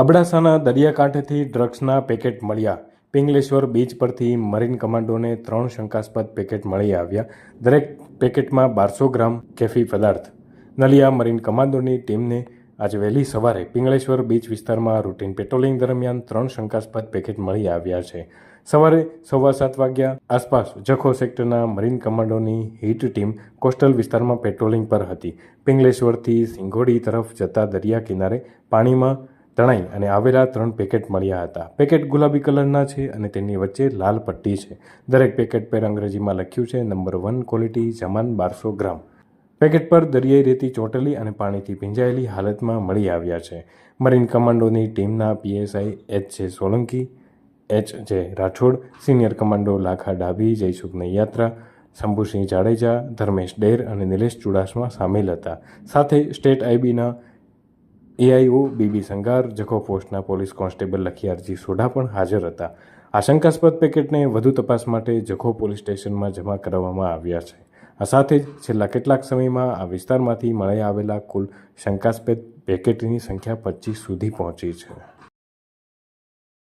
અબડાસાના દરિયાકાંઠેથી ડ્રગ્સના પેકેટ મળ્યા. પિંગલેશ્વર બીચ પરથી મરીન કમાન્ડોને ત્રણ શંકાસ્પદ પેકેટ મળી આવ્યા. દરેક પેકેટમાં બારસો ગ્રામ કેફી પદાર્થ. નલિયા મરીન કમાન્ડોની ટીમને આજે વહેલી સવારે પિંગલેશ્વર બીચ વિસ્તારમાં રૂટીન પેટ્રોલિંગ દરમિયાન ત્રણ શંકાસ્પદ પેકેટ મળી આવ્યા છે. સવારે સવા સાત વાગ્યા આસપાસ જખો સેક્ટરના મરીન કમાન્ડોની હીટ ટીમ કોસ્ટલ વિસ્તારમાં પેટ્રોલિંગ પર હતી. પિંગલેશ્વરથી સિંઘોડી તરફ જતા દરિયા કિનારે પાણીમાં તણાઈ અને આવેલા ત્રણ પેકેટ મળ્યા હતા. પેકેટ ગુલાબી કલરના છે અને તેની વચ્ચે લાલ પટ્ટી છે. દરેક પેકેટ પર અંગ્રેજીમાં લખ્યું છે, નંબર વન ક્વોલિટી જમાન બારસો ગ્રામ. પેકેટ પર દરિયાઈ રેતી ચોટેલી અને પાણીથી ભીંજાયેલી હાલતમાં મળી આવ્યા છે. મરીન કમાન્ડોની ટીમના PSI H J Solanki, H J Rathod, senior commando Lakha Dabhi Jaysukh Yatra, Shambhusinh Jadeja, Dharmesh ડેર અને નિલેશ ચુડાસમા સામેલ હતા. સાથે સ્ટેટ આઈબીના એઆઈઓ, બીબી સંગાર, જખો પોસ્ટના પોલીસ કોન્સ્ટેબલ લખિયારજી સોઢા પણ હાજર હતા. આશંકાસ્પદ પેકેટને વધુ તપાસ માટે જખો પોલીસ સ્ટેશનમાં જમા કરાવવામાં આવ્યા છે. આ સાથે જ છેલ્લા કેટલાક સમયમાં આ વિસ્તારમાંથી મળી આવેલા કુલ શંકાસ્પદ પેકેટની સંખ્યા પચીસ સુધી પહોંચી છે.